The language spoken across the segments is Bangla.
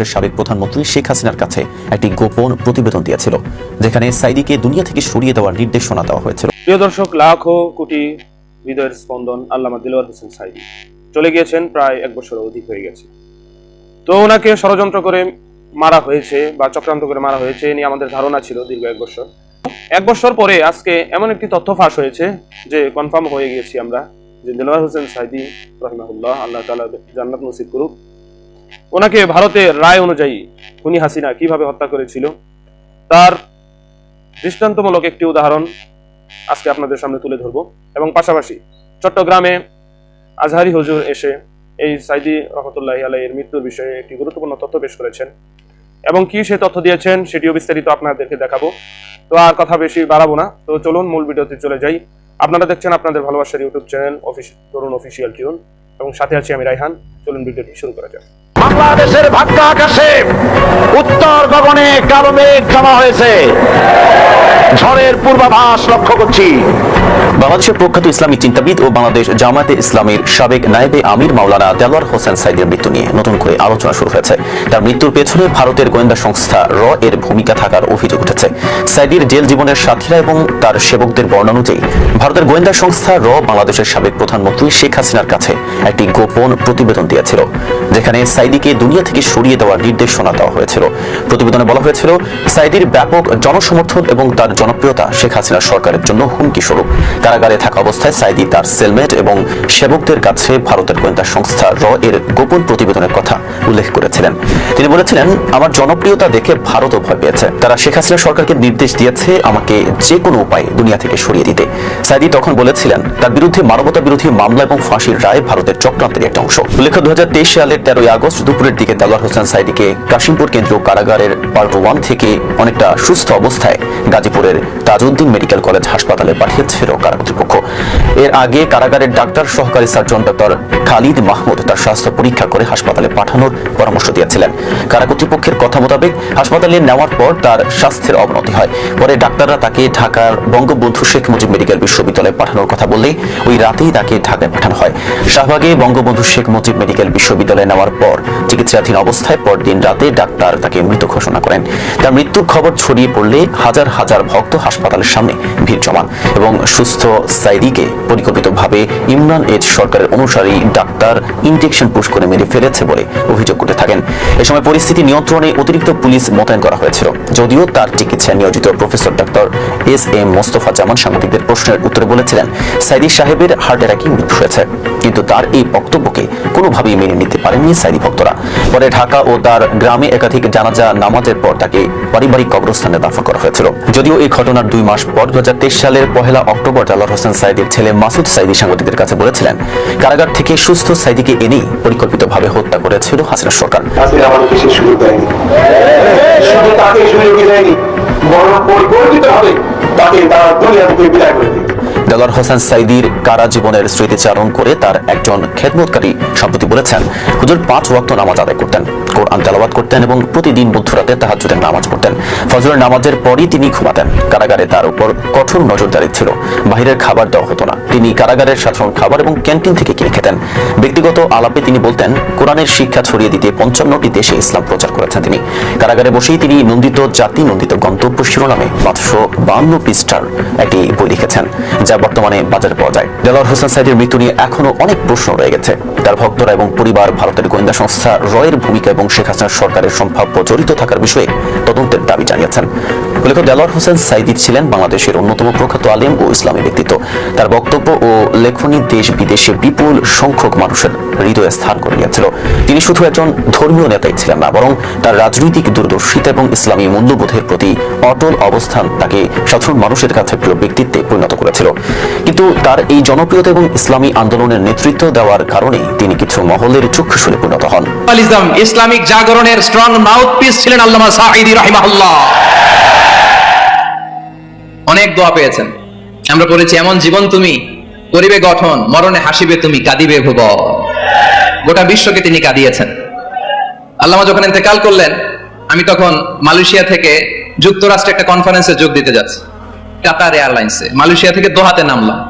বাংলাদেশের সাবেক প্রধানমন্ত্রী শেখ হাসিনার কাছে একটি গোপন প্রতিবেদন দিয়েছিল, যেখানে সাইদিকে দুনিয়া থেকে সরিয়ে দেওয়ার নির্দেশনা দেওয়া হয়েছিল। প্রিয় দর্শক, লাখো কোটি হৃদয়ের স্পন্দন আল্লামা দিলওয়ার হোসেন সাইদি। চলে গিয়েছেন প্রায় এক বছর অধিক হয়ে গেছে। তো ওনাকে ষড়যন্ত্র করে মারা হয়েছে বা চক্রান্ত করে মারা হয়েছে নিয়ে আমাদের ধারণা ছিল দীর্ঘ এক বছর। এক বছর পরে আজকে এমন একটি তথ্য ফাঁস হয়েছে যে কনফার্ম হয়ে গিয়েছি আমরা যে দিলওয়ার হোসেন সাইদি, রহমাহুল্লাহ, আল্লাহ তালা জান্নাত নসিব করুক। ওনাকে ভারতের রায় অনুযায়ী খুনি হাসিনা কীভাবে হত্যা করেছিল, তার দৃষ্টান্তমূলক একটি উদাহরণ আজকে আপনাদের সামনে তুলে ধরবো। এবং পাশাপাশি চট্টগ্রামে আজহারি হুজুর এসে এই সাইদি রহমতুল্লাহ আলাইয়ের মৃত্যুর বিষয়ে একটি গুরুত্বপূর্ণ তথ্য পেশ করেছেন। এবং কি সে তথ্য দিয়েছেন সেটিও বিস্তারিত আপনাদেরকে দেখাবো। তো আর কথা বেশি বাড়াবো না। তো চলুন মূল ভিডিওতে চলে যাই। আপনারা দেখছেন আপনাদের ভালোবাসার YouTube channel office Tarun official tune. এবং সাথে আছি আমি রাইহান চলুন ভিডিওটি শুরু করা যাক। বাংলাদেশের ভাগ্য আকাশে উত্তর গগনে কালো মেঘ জমা হয়েছে। ঝড়ের পূর্বাভাস লক্ষ্য করছি। বাংলাদেশের প্রখ্যাত ইসলামী চিন্তাবিদ ও বাংলাদেশ জামায়াতে ইসলামের সাবেক নায়েবে আমির মাওলানা দেলোয়ার হোসেন সাইদের মৃত্যু নিয়ে নতুন করে আলোচনা শুরু হয়েছে। তার মৃত্যুর পেছনে ভারতের গোয়েন্দা সংস্থা র এর ভূমিকা থাকার অভিযোগ উঠেছে। সাইদির জেল জীবনের সাথীরা এবং তার সেবকদের বর্ণনা অনুযায়ী ভারতের গোয়েন্দা সংস্থা র বাংলাদেশের সাবেক প্রধানমন্ত্রী শেখ হাসিনার কাছে একটি গোপন প্রতিবেদন দিয়েছিল। যেখানে সাইদিকে দুনিয়া থেকে সরিয়ে দেওয়ার নির্দেশনা দেওয়া হয়েছিল। প্রতিবেদনে বলা হয়েছিল, সাইদির ব্যাপক জনসমর্থন এবং তার জনপ্রিয়তা শেখ হাসিনা সরকারের জন্য হুমকি স্বরূপ। কারাগারে থাকা অবস্থায় সাইদি তার সেলমেট এবং সেবকদের কাছে ভারতের গোয়েন্দা সংস্থা র এর গোপন প্রতিবেদনের কথা উল্লেখ করেছিলেন। তিনি বলেছিলেন, আমার জনপ্রিয়তা দেখে ভারতও ভয় পেয়েছে। তারা শেখ হাসিনা সরকারকে নির্দেশ দিয়েছে আমাকে যে কোনো উপায়ে দুনিয়া থেকে সরিয়ে দিতে। সাইদি তখন বলেছিলেন, তার বিরুদ্ধে মানবতা বিরোধী মামলা এবং ফাঁসির রায় ভারতের চক্রান্তের একটা অংশ। উল্লেখ্য দুই হাজার তেইশ সালের তেরোই আগস্ট দুপুরের দিকে তালোয়ার হোসেন সাইদিকে কাশিমপুর কেন্দ্রীয় কারাগারের পার্ট ওয়ান থেকে অনেকটা সুস্থ অবস্থায় গাজীপুরের তাজউদ্দিন মেডিকেল কলেজ হাসপাতালে পাঠিয়েছিল কারা কর্তৃপক্ষ। এর আগে কারাগারের ডাক্তার সহকারী সার্জন ডক্টর খালিদ মাহমুদ তার স্বাস্থ্য পরীক্ষা করে হাসপাতালে পাঠানোর পরামর্শ দিয়েছিলেন। কারা কর্তৃপক্ষের কথা মোতাবেক হাসপাতালে নেওয়ার পর তার স্বাস্থ্যের অবনতি হয়। পরে ডাক্তাররা তাকে ঢাকার বঙ্গবন্ধু শেখ মুজিব মেডিকেল বিশ্ববিদ্যালয়ে পাঠানোর কথা বললে ওই রাতেই তাকে ঢাকায় পাঠানো হয়। শাহবাগে বঙ্গবন্ধু শেখ মুজিব মেডিকেল বিশ্ববিদ্যালয়ে নেওয়ার পর চিকিৎসাধীন অবস্থায় পরদিন রাতে ডাক্তার তাকে মৃত ঘোষণা করেন। তার মৃত্যুর খবর ছড়িয়ে পড়লে হাজার হাজার ভক্ত হাসপাতালের সামনে ভিড় জমান এবং সুস্থ সাইদিকে পরিকল্পিতভাবে ইমরান এজ সরকারের অনুসারী ডাক্তার ইনজেকশন পুশ করে মেরে ফেলেছে বলে অভিযোগ করতে থাকেন। এ সময় পরিস্থিতি নিয়ন্ত্রণে অতিরিক্ত পুলিশ মোতায়েন করা হয়েছিল। যদিও তার চিকিৎসায় নিয়োজিত professor doctor S M Mostafa Zaman সাংবাদিকদের প্রশ্নের উত্তরে বলেছিলেন, সাইদি সাহেবের হার্ট অ্যাটাকে মৃত্যু হয়েছে, কিন্তু তার এই বক্তব্যকে কোনোভাবেই মেনে নিতে পারেননি সাইদি ভক্তরা। পরে ঢাকা ও তার গ্রামে একাধিক জানাজা, নামাজের পর তাকে পারিবারিক কবরস্থানে দাফন করা হয়েছিল। যদিও এই ঘটনার দুই মাস পর দু সালের পহেলা অক্টোবর ডালার হোসেন সাইদির ছেলে মাসুদ সাইদি সাংবাদিকদের কাছে বলেছিলেন, কারাগার থেকে সুস্থ সাইদিকে এনেই পরিকল্পিতভাবে হত্যা করেছিল হাসিনা সরকার। পরিকল্পিত হবে, তাকে তারা দুনিয়া থেকে বিদায় করে দিই দেলোয়ার হোসেন সাইদির কারা জীবনের স্মৃতিচারণ করে তার একজন খেদমতকারী সম্প্রতি বলেছেন, হুজুর পাঁচ ওয়াক্ত নামাজ আদায় করতেন, কোরআন তেলাওয়াত করতেন এবং প্রতিদিন মধ্যরাতে তাহাজ্জুদের নামাজ পড়তেন। ফজরের নামাজের পরই তিনি ঘুমাতেন। কারাগারে তার উপর কঠোর নজরদারি ছিল। বাহিরের খাবার দেওয়া হতো না। তিনি কারাগারের সাধারণ খাবার এবং ক্যান্টিন থেকে কিনে খেতেন। ব্যক্তিগত আলাপে তিনি বলতেন, কোরআনের শিক্ষা ছড়িয়ে দিতে পঞ্চান্নটি দেশে ইসলাম প্রচার করেছেন তিনি। কারাগারে বসেই তিনি নন্দিত জাতি নন্দিত গন্তব্য শিরোনামে পাঁচশো বান্ন পৃষ্ঠার একটি বই লিখেছেন, যা বর্তমানে বাজারে পাওয়া যায়। দেলোয়ার হোসেন সাইদের মৃত্যু নিয়ে এখনও অনেক প্রশ্ন রয়ে গেছে। তার ভক্তরা এবং পরিবার ভারতের গোয়েন্দা সংস্থা রয়ের ভূমিকা এবং শেখ হাসিনা সরকারের সম্ভাব্য জড়িত থাকার বিষয়ে তদন্তের দাবি জানিয়েছেন। উল্লেখ্য দেলোয়ার হোসেন সাইদি ছিলেন বাংলাদেশের অন্যতম প্রখ্যাত আলেম ও ইসলামী ব্যক্তিত্ব। তার বক্তব্য ও লেখনী দেশ বিদেশে বিপুল সংখ্যক মানুষের হৃদয়ে স্থান করে নিয়েছিল। তিনি শুধু একজন ধর্মীয় নেতাই ছিলেন না, বরং তার রাজনৈতিক দূরদর্শিতা এবং ইসলামী মূল্যবোধের প্রতি অটল অবস্থান তাকে সাধারণ মানুষের কাছে প্রিয় ব্যক্তিত্বে পরিণত করেছিল। কিন্তু তার এই জনপ্রিয়তা এবং ইসলামী আন্দোলনের নেতৃত্ব দেওয়ার কারণে তিনি কিছু মহলের চক্ষুশুলে পরিণত হন। ইসলামিক জাগরণের স্ট্রং মাউথপিস ছিলেন আল্লামা সাঈদী রাহিমাহুল্লাহ। অনেক দোয়া পেয়েছেন। আমরা পড়েছি, এমন জীবন তুমি করিবে গঠন, মরণে হাসিবে তুমি কাঁদিবে ভুব। গোটা বিশ্বকে তিনি কাঁদিয়েছেন। আল্লামা যখন ইন্তেকাল করলেন, আমি তখন মালয়েশিয়া থেকে যুক্তরাষ্ট্রে একটা কনফারেন্সে যোগ দিতে যাচ্ছি। কাতার এয়ারলাইন্সে। মালয়েশিয়া থেকে দোহাতে নামলাম।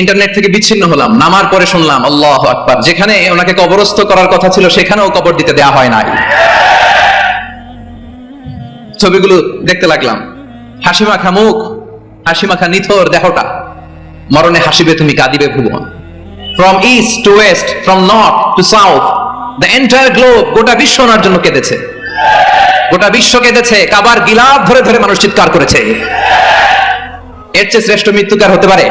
ইন্টারনেট থেকে বিচ্ছিন্ন হলাম, নামার পরে শুনলাম, আল্লাহ আকবার। যেখানে ওনাকে কবরস্থ করার কথা ছিল, সেখানেও কবর দিতে দেয়া হয় নাই। ছবিগুলো দেখতে লাগলাম। হাসি মাখা মুখ, হাসি মাখা নিথর দেহটা। মরণে হাসিবে তুমি কাঁদিবে ভুবন। From east to west from north to south the entire globe গোটা বিশ্ব ওনার জন্য কেঁদেছে। গোটা বিশ্ব কেঁদেছে, কাবার গিলাপ ধরে ধরে মানুষ চিৎকার করেছে। এর চেয়ে শ্রেষ্ঠ মৃত্যুকার হতে পারে